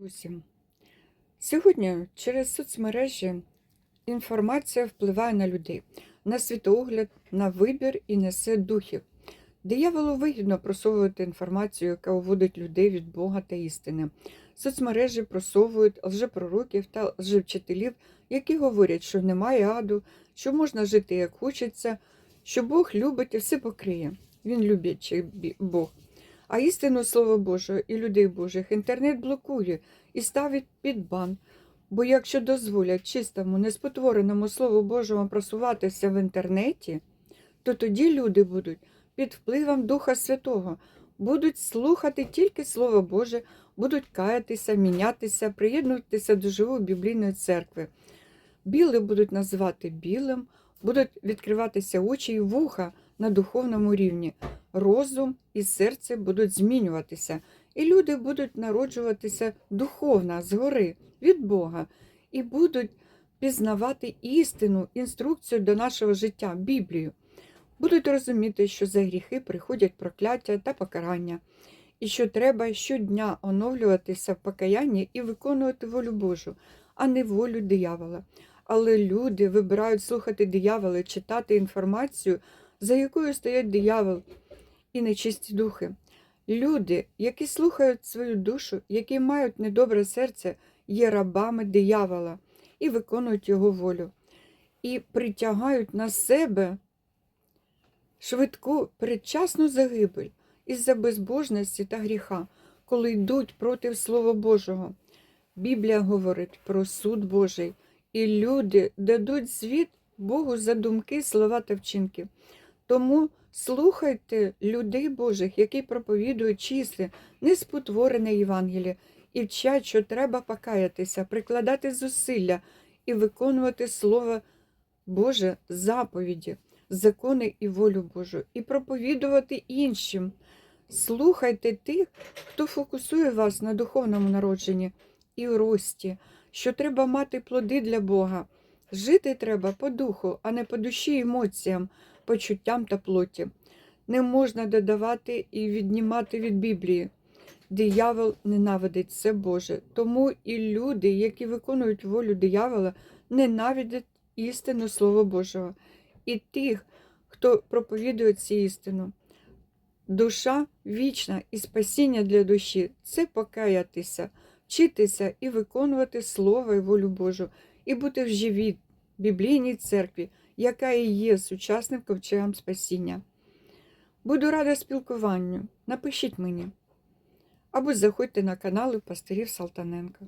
Усім. Сьогодні через соцмережі інформація впливає на людей, на світогляд, на вибір і несе духів. Дияволу вигідно просовувати інформацію, яка уводить людей від Бога та істини. Соцмережі просовують лжепророків та лжевчителів, які говорять, що немає аду, що можна жити як хочеться, що Бог любить і все покриє. Він люблячий Бог. А істину Слово Божого і людей Божих інтернет блокує і ставить під бан. Бо якщо дозволять чистому, неспотвореному Слову Божому просуватися в інтернеті, то тоді люди будуть під впливом Духа Святого, будуть слухати тільки Слово Боже, будуть каятися, мінятися, приєднуватися до живої біблійної церкви. Біле будуть називати білим, будуть відкриватися очі і вуха на духовному рівні. Розум і серце будуть змінюватися, і люди будуть народжуватися духовно згори від Бога і будуть пізнавати істину, інструкцію до нашого життя, Біблію. Будуть розуміти, що за гріхи приходять прокляття та покарання, і що треба щодня оновлюватися в покаянні і виконувати волю Божу, а не волю диявола. Але люди вибирають слухати диявола, читати інформацію, за якою стоять диявол і нечисті духи. Люди, які слухають свою душу, які мають недобре серце, є рабами диявола і виконують його волю, і притягають на себе швидку передчасну загибель із-за безбожності та гріха, коли йдуть проти Слова Божого. Біблія говорить про суд Божий, і люди дадуть звіт Богу за думки, слова та вчинки. Тому слухайте людей Божих, які проповідують чисте, неспотворене Євангеліє, і вчать, що треба покаятися, прикладати зусилля і виконувати Слово Боже заповіді, закони і волю Божу, і проповідувати іншим. Слухайте тих, хто фокусує вас на духовному народженні і рості, що треба мати плоди для Бога. Жити треба по духу, а не по душі емоціям, почуттям та плоті. Не можна додавати і віднімати від Біблії. Диявол ненавидить все Боже, тому і люди, які виконують волю диявола, ненавидять істину Слова Божого. І тих, хто проповідує цю істину. Душа вічна і спасіння для душі це покаятися, вчитися і виконувати Слово і волю Божу, і бути в живій біблійній церкві, яка і є сучасним ковчегом спасіння. Буду рада спілкуванню. Напишіть мені. Або заходьте на канали пастирів Салтаненка.